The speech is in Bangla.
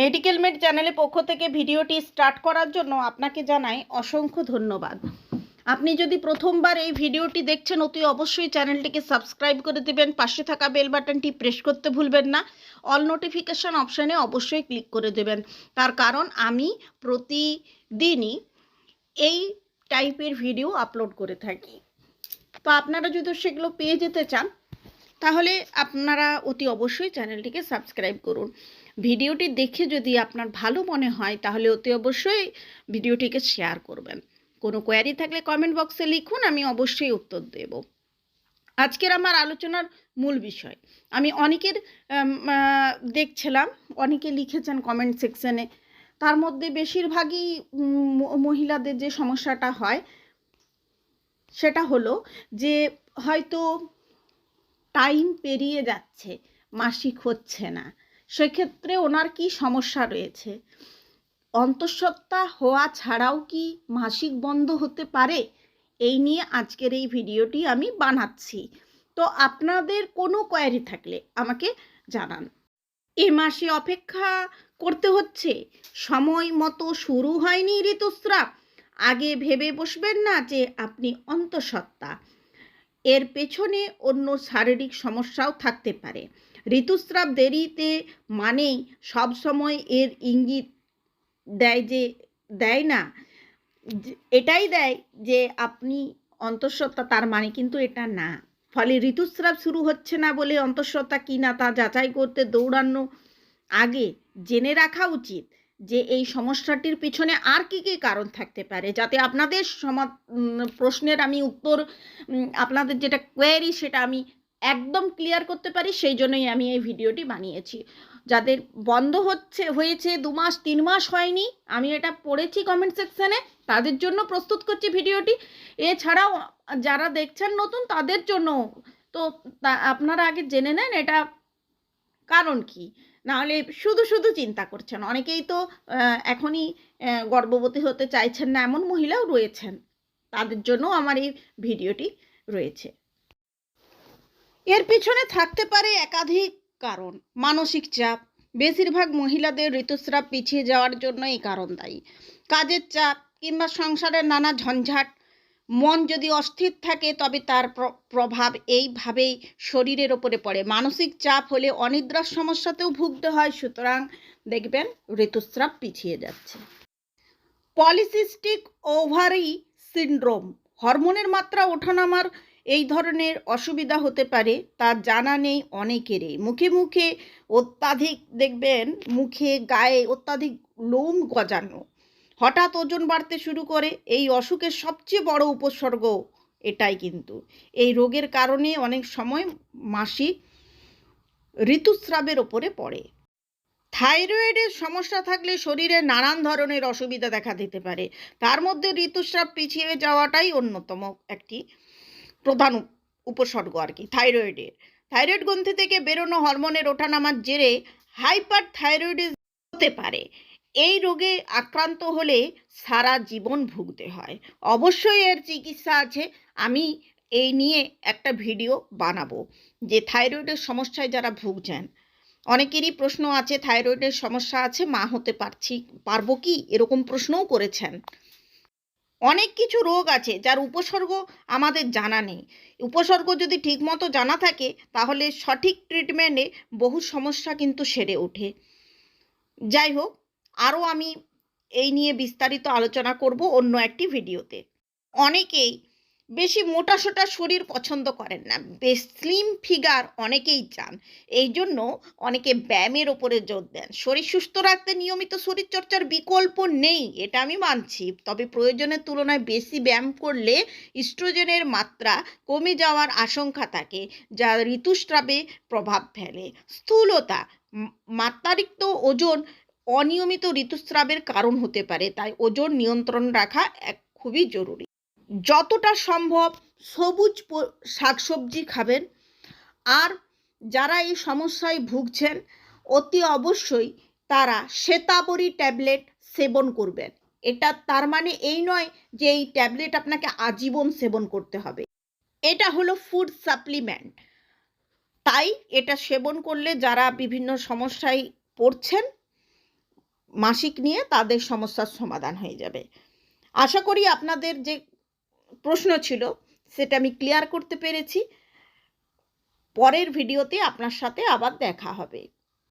মেডিকেল মেড চ্যানেলের পক্ষ থেকে ভিডিওটি স্টার্ট করার জন্য আপনাকে জানাই অসংখ্য ধন্যবাদ। আপনি যদি প্রথমবার এই ভিডিওটি দেখছেন, অতি অবশ্যই চ্যানেলটিকে সাবস্ক্রাইব করে দেবেন, পাশে থাকা বেল বাটনটি প্রেস করতে ভুলবেন না, অল নোটিফিকেশান অপশানে অবশ্যই ক্লিক করে দেবেন। তার কারণ আমি প্রতিদিনই এই টাইপের ভিডিও আপলোড করে থাকি। তো আপনারা যদি সেগুলো পেয়ে যেতে চান তাহলে আপনারা অতি অবশ্যই চ্যানেলটিকে সাবস্ক্রাইব করুন। ভিডিওটি দেখে যদি আপনার ভালো মনে হয়, তাহলে অতি অবশ্যই ভিডিওটিকে শেয়ার করবেন। কোনো কোয়ারি থাকলে কমেন্ট বক্সে লিখুন, আমি অবশ্যই উত্তর দেব। আজকের আমার আলোচনার মূল বিষয়। আমি অনেকের দেখছিলাম, অনেকে লিখেছেন কমেন্ট সেকশনে, তার মধ্যে বেশিরভাগই মহিলাদের যে সমস্যাটা হয়, সেটা হলো যে হয়তো টাইম পেরিয়ে যাচ্ছে, মাসিক হচ্ছে না। সেক্ষেত্রে ওনার কি সমস্যা রয়েছে? অন্তঃসত্ত্বা হওয়া ছাড়াও কি মাসিক বন্ধ হতে পারে? এই নিয়ে আজকের এই ভিডিওটি আমি বানাচ্ছি। তো আপনাদের কোনো কোয়ারি থাকলে আমাকে জানান। এ মাসে অপেক্ষা করতে হচ্ছে? সময় মতো শুরু হয়নি ঋতুস্রাব। আগে ভেবে বসবেন না যে আপনি অন্তঃসত্ত্বা। এর পেছনে অন্য শারীরিক সমস্যাও থাকতে পারে। ঋতুস্রাব দেরিতে মানেই সবসময় এর ইঙ্গিত দেয় যে, দেয় না। এটাই দেয় যে, আপনি অন্তঃসত্ত্বা তার মানে কিন্তু এটা না। ফলে ঋতুস্রাব শুরু হচ্ছে না বলে অন্তঃসত্ত্বা কি না তা যাচাই করতে দৌড়ানো আগে জেনে রাখা উচিত। যে এই সমস্যাটির পিছনে আর কি কি কারণ থাকতে পারে? যাতে আপনাদের সমা প্রশ্নের আমি উত্তর আপনাদের যেটা কোয়ারি সেটা আমি একদম ক্লিয়ার করতে পারি, সেই জন্যই আমি এই ভিডিওটি বানিয়েছি। যাদের বন্ধ হচ্ছে, হয়েছে দু মাস, তিন মাস হয়নি, আমি এটা পড়েছি কমেন্ট সেকশানে তাদের জন্য প্রস্তুত করছি ভিডিওটি। এছাড়াও যারা দেখছেন নতুন, তাদের জন্য তো তা, আপনারা আগে জেনে নেন এটা কারণ কি? নাহলে শুধু শুধু চিন্তা করছেন। অনেকেই তো এখনই গর্ভবতী হতে চাইছেন না এমন মহিলাও রয়েছেন। তাদের জন্য আমার এই ভিডিওটি রয়েছে। এর পিছনে থাকতে পারে একাধিক কারণ। মানসিক চাপ, বেশিরভাগ মহিলাদের ঋতুস্রাব পিছিয়ে যাওয়ার জন্য এই কারণ দায়ী। কাজের চাপ কিংবা সংসারের নানা ঝঞ্ঝাট মন যদি অস্থির থাকে, তবে তার প্র- প্রভাব এইভাবেই শরীরের ওপরে পড়ে। মানসিক চাপ হলে অনিদ্রার সমস্যাতেও ভুগতে হয়, সুতরাং দেখবেন ঋতুস্রাব পিছিয়ে যাচ্ছে। পলিসিস্টিক ওভারি সিন্ড্রোম, হরমোনের মাত্রা ওঠানামার এই ধরনের অসুবিধা হতে পারে, তা জানা নেই অনেকেরই। মুখে মুখে অত্যাধিক দেখবেন, মুখে, গায়ে অত্যাধিক লোম গজানো হঠাৎ ওজন বাড়তে শুরু করে, এই অসুখের সবচেয়ে বড় উপসর্গ এটাই কিন্তু। এই রোগের কারণে অনেক সময় মাসিক ঋতুস্রাবের ওপরে পড়ে। থাইরয়েডের সমস্যা থাকলে শরীরে নানান ধরনের অসুবিধা দেখা দিতে পারে। তার মধ্যে ঋতুস্রাব পিছিয়ে যাওয়াটাই অন্যতম একটি প্রধান উপসর্গ আর কি, থাইরয়েডের। থাইরয়েড গ্রন্থি থেকে বেরোনো হরমোনের ওঠানামার জেরে হাইপার থাইরয়েডিস হতে পারে। এই রোগে আক্রান্ত হলে সারা জীবন ভুগতে হয়। অবশ্যই এর চিকিৎসা আছে। আমি এই নিয়ে একটা ভিডিও বানাবো যে থাইরয়েডের সমস্যায় যারা ভুগছেন, অনেকেরই প্রশ্ন আছে, থাইরয়েডের সমস্যা আছে, মা হতে পারছি, পারব কি? এরকম প্রশ্নও করেছেন। অনেক কিছু রোগ আছে যার উপসর্গ আমাদের জানা নেই। উপসর্গ যদি ঠিকমতো জানা থাকে, তাহলে সঠিক ট্রিটমেন্টে বহু সমস্যা কিন্তু সেরে ওঠে। যাই হোক আরও আমি এই নিয়ে বিস্তারিত আলোচনা করব অন্য একটি ভিডিওতে। অনেকেই বেশি মোটাসোটা শরীর পছন্দ করেন না, বেশ স্লিম ফিগার অনেকেই চান। এই জন্য অনেকে ব্যায়ামের ওপরে জোর দেন। শরীর সুস্থ রাখতে নিয়মিত শরীরচর্চার বিকল্প নেই, এটা আমি মানছি। তবে প্রয়োজনের তুলনায় বেশি ব্যায়াম করলে ইস্ট্রোজেনের মাত্রা কমে যাওয়ার আশঙ্কা থাকে, যা ঋতুস্রাবে প্রভাব ফেলে। স্থূলতা মাত্রাতিরিক্ত ওজন অনিয়মিত ঋতুস্রাবের কারণ হতে পারে, তাই ওজন নিয়ন্ত্রণ রাখা এক খুবই জরুরি। যতটা সম্ভব সবুজ শাকসবজি খাবেন। আর যারা এই সমস্যায় ভুগছেন, অতি অবশ্যই তারা শ্বেতাবরী ট্যাবলেট সেবন করবেন। এটা তার মানে এই নয় যে এই ট্যাবলেট আপনাকে আজীবন সেবন করতে হবে। এটা হলো ফুড সাপ্লিমেন্ট। তাই এটা সেবন করলে যারা বিভিন্ন সমস্যায় পড়ছেন মাসিক নিয়ে তাদের সমস্যার সমাধান হয়ে যাবে। আশা করি আপনাদের যে প্রশ্ন ছিল, সেটা আমি ক্লিয়ার করতে পেরেছি। পরের ভিডিওতে আপনার সাথে আবার দেখা হবে।